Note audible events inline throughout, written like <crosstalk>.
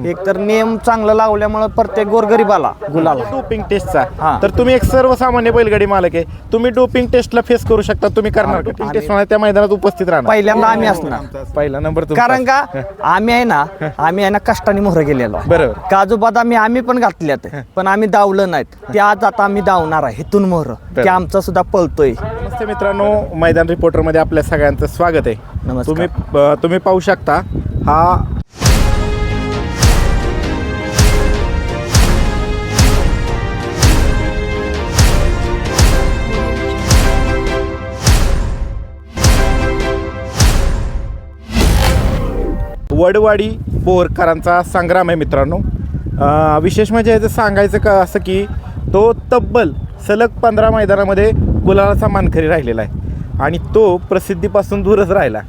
एक तर नियम चांगलं लावल्यामुळं प्रत्येक गोरगरीबाला गुलाला. डोपिंग टेस्टचा हा. तर तुम्ही एक सर्वसामान्य बैलगाडी मालक आहे. तुम्ही डोपिंग टेस्टला फेस करू शकता तुम्ही करणार. डोपिंग टेस्ट होणार त्या मैदानात उपस्थित राहणार. पहिल्यांदा आम्ही असणार. पहिला नंबर तुमचा. कारण का <laughs> आम्ही आहे ना आम्ही आहे ना कष्टाने मोहर गेलेलो. बरोबर. काजू बदामी आम्ही पण घातल्यात. <laughs> पण आम्ही दावलं नाहीत. ते आज आता आम्ही दावणार आहे इथून मोहर. ते आमचा सुद्धा पळतोय. नमस्ते मित्रांनो मैदान रिपोर्टरमध्ये आपल्या सगळ्यांचं स्वागत आहे. नमस्कार. तुम्ही अ, तुम्ही पाहू शकता हा वडवाडी बोरकरांचा संग्राम आहे मित्रांनो. विशेष म्हणजे याचं सांगायचं का असं की तो तब्बल सलग पंधरा मैदानामध्ये गुलालाचा मानकरी राहिलेला आहे. आणि तो प्रसिद्धीपासून दूरच राहिला.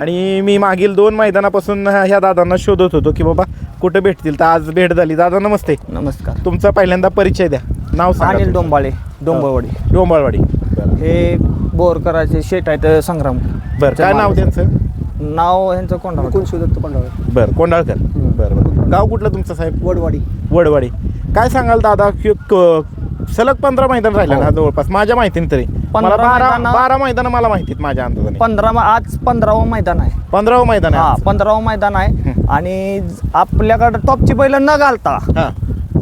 आणि मी मागील दोन मैदानापासून ह्या दादांना शोधत होतो की बाबा कुठं भेटतील? तर आज भेट झाली. दादा नमस्ते. नमस्कार. तुमचा पहिल्यांदा परिचय द्या. नाव अनिल. डोंबाळे डोंबळवाडी. डोंबाळवाडी. हे बोरकराचे शेट आहेत संग्राम. बरं काय नाव त्यांचं? नाव यांचं कोण सुदत्त पांडवळे बरं कोंडाळकर बरं बरं. गाव कुठलं तुमचं साहेब? वडवाडी. वडवाडी. काय सांगाल दादा की क- सलग पंधरा मैदान राहिले ना जवळपास माझ्या माहितीने तरी. मला 15 बारा मैदानं- बारा मैदान मला माहितीत माझ्या अंदाजाने. पंधरा आज पंधरावं मैदान आहे. पंधरावं मैदान हा आहे पंधरावं मैदान आहे. आणि आपल्याकडं टॉपची बैल न घालता हा.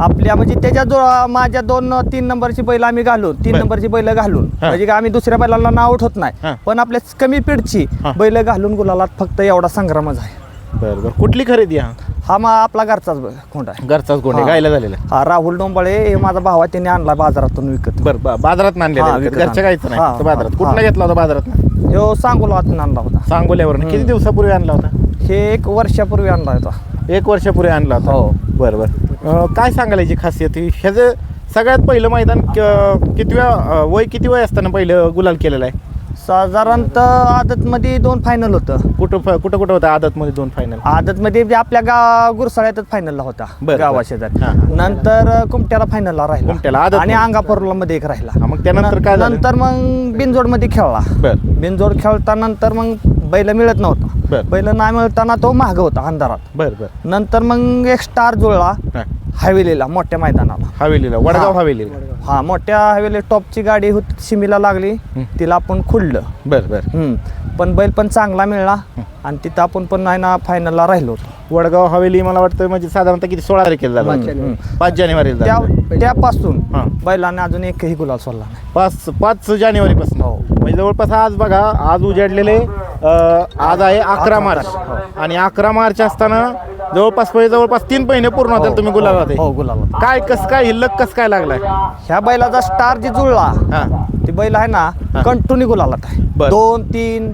आपल्या म्हणजे त्याच्या जो माझ्या दोन तीन नंबरची बैल आम्ही घालून तीन बर. नंबरची बैल घालून हा. म्हणजे का आम्ही दुसऱ्या बैलांना नाव उठवत हा. नाही पण आपल्या कमी पिढची हा. बैल घालून गुलालात फक्त एवढा संग्रामच आहे बरं बरं कुठली खरेदी हा हा मग आपला घरचाच खोंड आहे घरचाच हा. गायला झालेला हा राहुल डोंबाळे हे माझा भाव आहे त्याने आणला बाजारातून विकत बरं बाजारात आणलेला हा, घरच्या. गायचं नाही हा, बाजारात हा. कुठला घेतला होता बाजारात ह्यो सांगोलातून आणला होता सांगोल्यावर किती. दिवसापूर्वी आणला होता हे एक वर्षापूर्वी आणला होता एक वर्षापूर्वी आणला होता हो. बरं बरं काय सांगाल याची खासियत ही? ह्याचं सगळ्यात पहिलं मैदान किती वेळा वय किती वय असताना पहिलं गुलाल केलेलं आहे साधारणतः आदतमध्ये दोन फायनल होतं कुठं फ- कुठं कुठं होतं आदतमध्ये दोन फायनल आदतमध्ये जे आपल्या गा गुरसाळ्यातच फायनलला होता बरं. गावा हा. नंतर कुमट्याला फायनलला कुमट्याला, राहिला आदत आणि. अंगापूरला मध्ये एक राहिला हा, मग त्यानंतर काय झालं? नंतर मग बिनजोडमध्ये खेळला बरं बिनजोड खेळता नंतर मग बैल मिळत नव्हता बरं. बैल नाही मिळताना तो महाग होता अंधारात बरं बरं नंतर मग एक स्टार जुळला हा. हवेलीला मोठ्या मैदानाला हवेलीला वडगाव हा. हवेलीला हा मोठ्या हवेली टॉपची गाडी होती शिमीला लागली. तिला आपण खुडलं बरं बरं हम्म. पण बैल पण चांगला मिळला आणि तिथं आपण पण नाही ना फायनलला राहिलो होतो वडगाव हवेली मला वाटतं म्हणजे साधारणतः किती सोळा तारखेला झालं. पाच जानेवारीला त्या झालं. त्यापासून हा. बैलाने अजून एकही गुलाल सोडला नाही पाच पाच जानेवारी पासून हो. म्हणजे जवळपास आज बघा आज उजाडलेले अं, आज आहे अकरा मार्च. आणि अकरा मार्च असताना जवळपास म्हणजे जवळपास तीन महिने पूर्ण होतील तुम्ही गुलाला हो गुलाल काय कस काय हिल्लक कस काय लागलाय? ह्या बैलाचा स्टार जी जुळला हा. ती बैल आहे ना हा. कंटिन्यू गुलालात आहे. बर. दोन तीन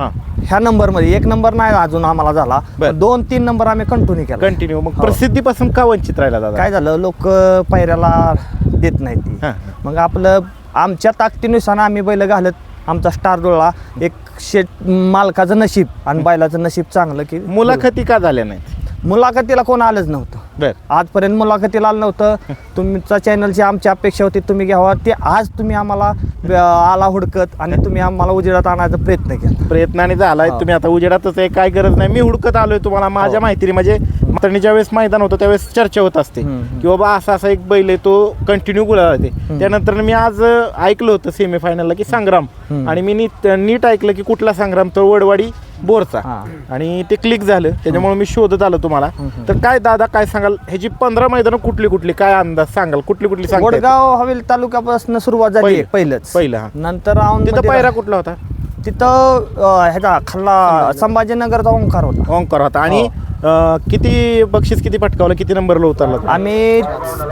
हा. ह्या नंबरमध्ये एक नंबर नाही अजून आम्हाला झाला बर. पण दोन तीन नंबर आम्ही कंटिन्यू केला. कंटिन्यू मग हो. प्रसिद्धीपासून का वंचित राहिला दादा? काय झालं लोक पायऱ्याला देत नाही ती. हा. मग आपलं आमच्या ताकदीनुसार आम्ही बैल घालत आमचा स्टार जुळला एक शेट मालकाचं नशीब आणि बैलाचं नशीब चांगलं की मुलाखती का झाल्या नाहीत? मुलाखतीला कोण आलंच नव्हतं. बर. आजपर्यंत मुलाखतीला आलं नव्हतं. तुमच्या चॅनलची आमची अपेक्षा होती तुम्ही घ्यावा. ते आज तुम्ही आम्हाला अं, आला हुडकत आणि तुम्ही आम्हाला उजेडात आणायचा प्रयत्न केला. प्रयत्नाने झालाय. हो. तुम्ही आता उजेडातच आहे काय गरज नाही. मी हुडकत आलोय तुम्हाला. माझ्या हो. माहितीने म्हणजे मतरणीच्या वेळेस मैदान होतं त्यावेळेस चर्चा होत असते. की बाबा असा असा एक बैल आहे तो कंटिन्यू गुलाल आहे. त्यानंतर मी आज ऐकलं होतं सेमीफायनलला की संग्राम. आणि मी नीट नीट ऐकलं की कुठला संग्राम तो वडवाडी बोरचा. आणि ते क्लिक झालं. त्याच्यामुळे मी शोधत आलो तुम्हाला. तर काय दादा काय सांगाल? ह्याची पंधरा मैदानं कुठली कुठली काय अंदाज सांगाल? कुठली कुठली सांगता येतील? वडगाव हवेली तालुक्यापासून सुरुवात झाली पहिलं. पहिलंच. पहिलं. नंतर तिथं पायरा कुठला होता? तिथं अं, ह्याचा खाल्ला संभाजीनगरचा ओंकार होता. ओंकार होता. आणि हो. अं, किती बक्षीस किती पटकावलं किती नंबरला उतरला? आम्ही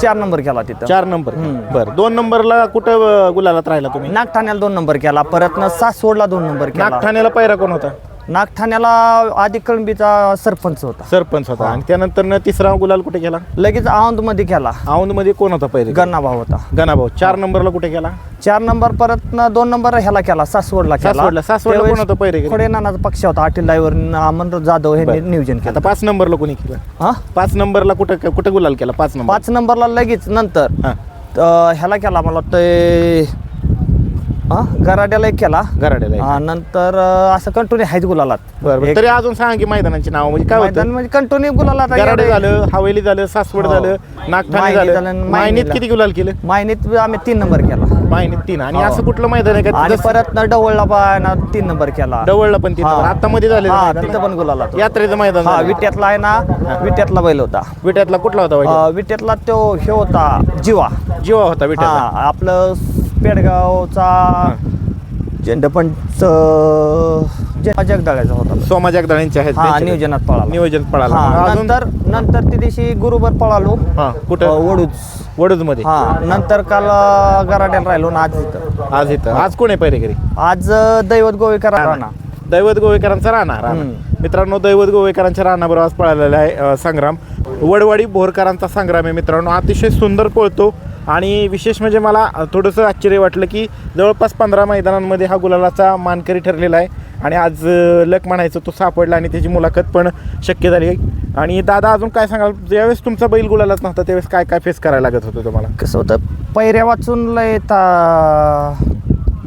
चार नंबर केला तिथं. चार नंबर. बर. दोन नंबरला कुठं अं, गुलालात राहिला तुम्ही? नागठाण्याला दोन नंबर केला. परत न सासवडला दोन नंबर केला. नागठाण्याला पैरा कोण होता? नागठाण्याला आधी कळंबीचा सरपंच होता. सरपंच होता. आणि त्यानंतर न तिसरा गुलाल कुठे गेला? लगेच औंधमध्ये केला औंधमध्ये कोण होता पहिले? गन्नाभाऊ होता. गणाभाऊ चार नंबरला कुठे गेला? चार नंबर परत न दोन नंबर ह्याला केला सासवडला केला. सासवडला. कोण होतं पहिरे? खोडे नानाचा पक्ष होता अटील ड्रायव्हर अमन जाधव यांनी बरं. नियोजन आता केलं पाच नंबरला कोणी केलं? हा? पाच नंबरला कुठं कुठं गुलाल केला? पाच नंबर. पाच नंबरला लगेच नंतर हा. ह्याला केला मला वाटतं हा, गराड्याला एक केला गराड्याला एक. हा, नंतर अं, असं कंटिन्यू आहेच गुलालात बरं बरं. एक तरी अजून सांगा की मैदानाची नाव म्हणजे काय मैदान होतं म्हणजे कंटिन्यू गुलालात गराडे झालं हवेली झालं सासवड हो. झालं नागठाणे झालं झालं, मायनीत मायनीला. किती गुलाल केलं मायनीत आम्ही तीन नंबर केला मायनीत तीन आणि हो. असं कुठलं मैदान आहे का आणि परत न डवळला ना तीन नंबर केला डवळला पण तीन हा. आता मध्ये झाले हा तिथं पण गुलाला तो. यात्रेचं मैदान हा झालं. विट्यातला आहे ना विट्यातला बैल होता विट्यातला कुठला होता? अं, विट्यातला तो हे होता जीवा जीवा होता हा विट्यातला आपलं पेडगावचा झेंडपंच जगदाळ्याचा होता. सोमा जगदाळेंचे आहेत हा. नियोजनात पळाला. नियोजन पळाला. हा अजून? नंतर नंतर ती दिवशी गुरुबर पळालो. हा कुठं? अं, वडूजमध्ये हा नंतर काल गराड्याला राहिलो ना आज इथं. आज इथं. आज कोण आहे पहिरेकरी आज अं, दैवत गोवेकर राणा. दैवत गोवेकरांचा राणा राणा. हम्म. मित्रांनो दैवत गोवेकरांच्या राणाबरोबर आज पळालेला आहे अं, संग्राम. वडवाडी बोरकरांचा संग्राम आहे मित्रांनो. अतिशय सुंदर पळतो. आणि विशेष म्हणजे मला थोडंसं आश्चर्य वाटलं की जवळपास पंधरा मैदानांमध्ये हा गुलालाचा मानकरी ठरलेला आहे. आणि आज लक म्हणायचं तो सापडला आणि त्याची मुलाखत पण शक्य झाली. आणि दादा अजून काय सांगाल? ज्यावेळेस तुमचा बैल गुलालाच नव्हता त्यावेळेस काय काय फेस करायला लागत होतं तुम्हाला? कसं होतं पैऱ्या वाचून लय ता-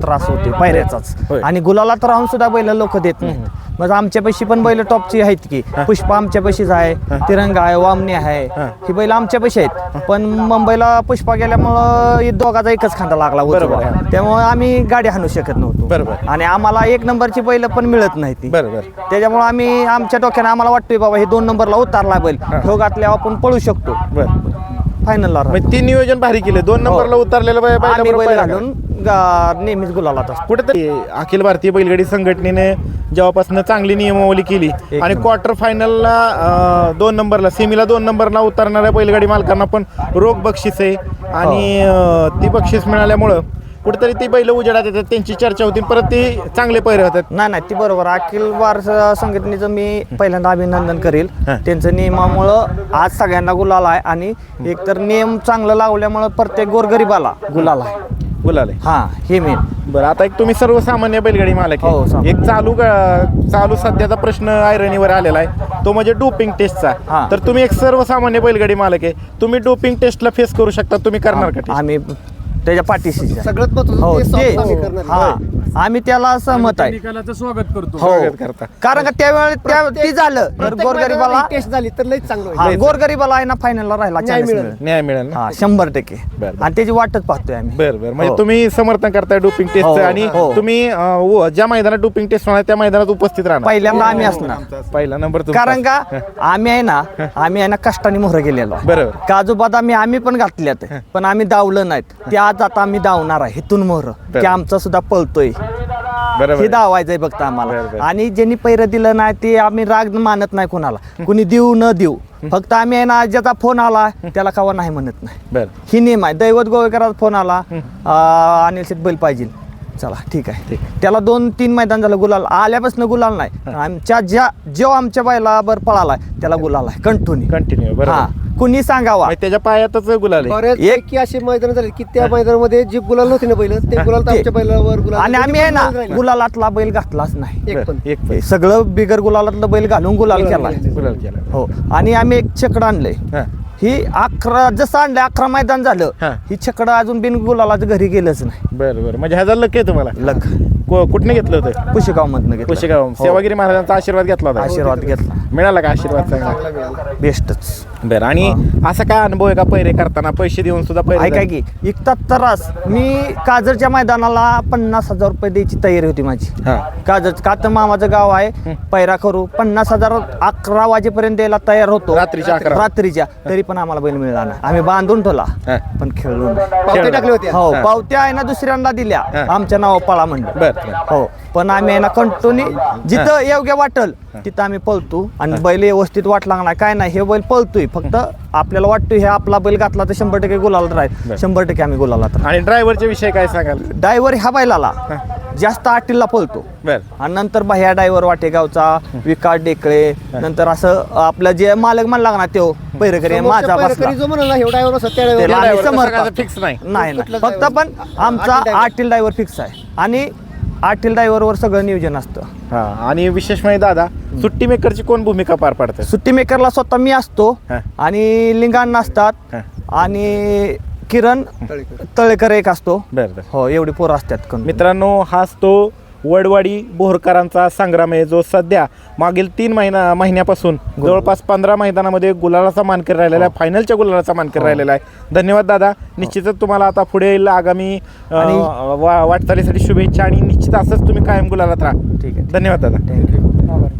त्रास होते पैऱ्याचाच होय. आणि गुलालात राहून सुद्धा बैल लोक देत नाही मग आमच्या पैशी पण बैल टॉपची आहेत की. पुष्पा आमच्या पैशीच आहे तिरंगा आहे वामणी आहे. हा. ही बैल आमच्या पैशी आहेत. पण मुंबईला पुष्पा गेल्यामुळं ही दोघाचा एकच खांदा लागला बरोबर. उजवा. आहे. त्यामुळे आम्ही गाडी हाणू शकत नव्हतो. बरोबर. आणि आम्हाला एक नंबरची बैल पण मिळत नाही ती बरं बरं त्याच्यामुळे आम्ही आमच्या डोक्याने आम्हाला वाटतोय बाबा हे दोन नंबरला उतारला बैल. ठेव घातल्यावर आपण पळू शकतो. बरं. फायनलला मग ती नियोजन भारी केले. दोन नंबरला उतरलेलं बाय- आम्ही बैलाबरोबर बैल पहिला घालून गा- नेहमीच गुलालात असतो. कुठेतरी अखिल भारतीय बैलगाडी संघटनेने जेव्हापासून चांगली नियमावली केली आणि क्वार्टर फायनलला अं, दोन नंबरला सेमीला दोन नंबरला उतरणाऱ्या बैलगाडी मालकांना पण रोख बक्षीस आहे. आणि अं, ती बक्षीस मिळाल्यामुळं कुठेतरी ती बैल उजेडात येतात त्यांची चर्चा होती परत ती चांगले पैरे होतात. नाही नाही ती बरोबर. अखिल वारस संघटनेचं मी पहिल्यांदा अभिनंदन करेल. हा. त्यांचं नियमामुळं आज सगळ्यांना गुलाल आहे आणि एकतर नियम चांगलं लावल्यामुळं प्रत्येक गोरगरीबाला गुलाल आहे. बोलाले हा हे मेन बरं आता एक तुम्ही सर्वसामान्य बैलगाडी मालक हो, आहे सामान्य. एक चालू गा- चालू सध्याचा प्रश्न आयरणीवर आलेला आहे. तो म्हणजे डोपिंग टेस्टचा. हा. तर तुम्ही एक सर्वसामान्य बैलगाडी मालक आहे. तुम्ही डोपिंग टेस्टला फेस करू शकता तुम्ही करणार का test? आम्ही त्याच्या पाठीशी. सगळ्यात महत्वाचं हो ते ते. हा. आम्ही त्याला सहमत आहे निकालाचं स्वागत करतो हो स्वागत करता. कारण का त्यावेळेस त्या ती झालं तर गोरगरीबाला टेस्ट झाली तर लई चांगलं हा होईल. गोरगरीबाला आहे ना फायनलला राहिला न्याय मिळेल. मिळेल. न्याय मिळेल ना हा शंभर टक्के. आणि त्याची वाटच पाहतोय आम्ही बर बर म्हणजे हो. तुम्ही समर्थन करताय डोपिंग टेस्टचं हो, आणि हो. तुम्ही ज्या मैदानात डोपिंग टेस्ट होणार त्या मैदानात उपस्थित राहणार पहिल्यांदा आम्ही असणार पहिला नंबर तुमचा. कारण का आम्ही आहे ना आम्ही आहे ना कष्टाने मोहर गेलेलो आहे. बरोबर. काजू बदामी आम्ही पण घातल्यात पण आम्ही दावलं नाहीत ते आज आता आम्ही दावणार आहे इथून मोहर. की आमचा सुद्धा पळतोय बरोबर हे दावायचंय फक्त आम्हाला. आणि ज्यांनी पैरं दिलं नाही ते आम्ही राग मानत नाही कोणाला. कुणी देऊ न देऊ. फक्त आम्ही आहे ना ज्याचा फोन आला त्याला कवा नाही म्हणत नाही. बर. ही नियम आहे. दैवत गोवेकराचा फोन आला अं, अनिल शेठ बैल पाहिजे. चला ठीक आहे. त्याला दोन तीन मैदान झालं गुलाल आल्यापासून गुलाल नाही. आमच्या ज्या जो आमच्या बैलावर पळालाय त्याला गुलाल आहे. कंटिन्यू. कंटिन्यू हा. बरोबर कुणी सांगावा? म्हणजे त्याच्या पायातच गुलाल आहे. बरेच एक- असे मैदान झाले की त्या मैदानामध्ये जी गुलाल नव्हती ना बैल ते गुलाल तर. आमच्या बैलावर गुलाल आणि आम्ही आहे ना राहिला. गुलालातला बैल घातलाच नाही. एक बर, एक हे सगळं बिगर गुलालातलं बैल घालून गुलाल केला. गुलाल केला. हो. आणि आम्ही एक छकड आणलंय हा. ही अकरा जसं आणलं अकरा मैदान झालं हा. ही छकडं अजून बिन गुलालाचं घरी गेलंच नाही. बर बर. म्हणजे ह्याचा लक आहे तुम्हाला? लख को- कुठनं घेतलं होतं? पुशेगाव मधनं हो. सेवागिरी महाराजांचा आशीर्वाद घेतला होता. आशीर्वाद घेतला. मिळाला का आशीर्वाद चांगला. बेस्टच बरं आणि असा काय अनुभव आहे का पैरे करताना? पैसे देऊन सुद्धा पैरे ऐका की इकतात तरास. मी काजरच्या मैदानाला पन्नास हजार रुपये द्यायची तयारी होती माझी. हा. काजर का तर मामाचं गाव आहे पैरा करू. पन्नास हजार अकरा वाजेपर्यंत द्यायला तयार होतो. रात्रीच्या अकरा. रात्रीच्या. तरी पण आम्हाला बैल मिळाला नाही. आम्ही बांधून ठेवला हा. पण खेळलो नाही. पावते टाकले होते. हो हा. पावत्या आहे ना दुसऱ्यांदा दिल्या. हा. आमच्या नाव पळा म्हणलं. बर. हो पण आम्ही आहे ना कंटोनी जिथं योग्य वाटल तिथं आम्ही पळतो आणि बैल व्यवस्थित वाटला नाही काय नाही हे बैल पळतोय. फक्त आपल्याला वाटतोय हे आपला बैल घातला तर शंभर टक्के गुलालात बर. राहील शंभर टक्के आम्ही राहील. आणि ड्रायव्हरच्या विषयी काय सांगाल? ड्रायव्हर ह्या बैलाला जास्त आटीला पळतो. आणि नंतर बाह्या ड्रायव्हर वाटेगावचा विकास डेकळे नंतर असं आपलं जे मालक म्हणला ना तो पैरकरी माझा fix नाही. फक्त driver? पण आमचा. आटील ड्रायव्हर फिक्स आहे. आणि आटील ड्रायव्हरवर सगळं नियोजन असतं. हा आणि विशेष म्हणजे दादा सुट्टी मेकरची कोण भूमिका पार पाडते सुट्टी मेकरला स्वतः मी असतो हा. आणि लिंगाण नसतात हा. आणि किरण तळेकर. एक असतो. बरं बरं. हो एवढी पोरं असतात कमी. मित्रांनो हाच तो वडवाडी बोरकरांचा संग्राम आहे जो सध्या मागील तीन महिना महिन्यापासून जवळपास पंधरा मैदानामध्ये गुलालाचा मानकरी राहिलेला आहे फायनलच्या गुलालाचा मानकरी राहिलेला आहे. धन्यवाद दादा. निश्चितच तुम्हाला आता पुढे आगामी अं, वा- वाटचालीसाठी शुभेच्छा आणि असंच तुम्ही कायम गुलालात राहा. ठीक आहे. धन्यवाद दादा. थँक्यू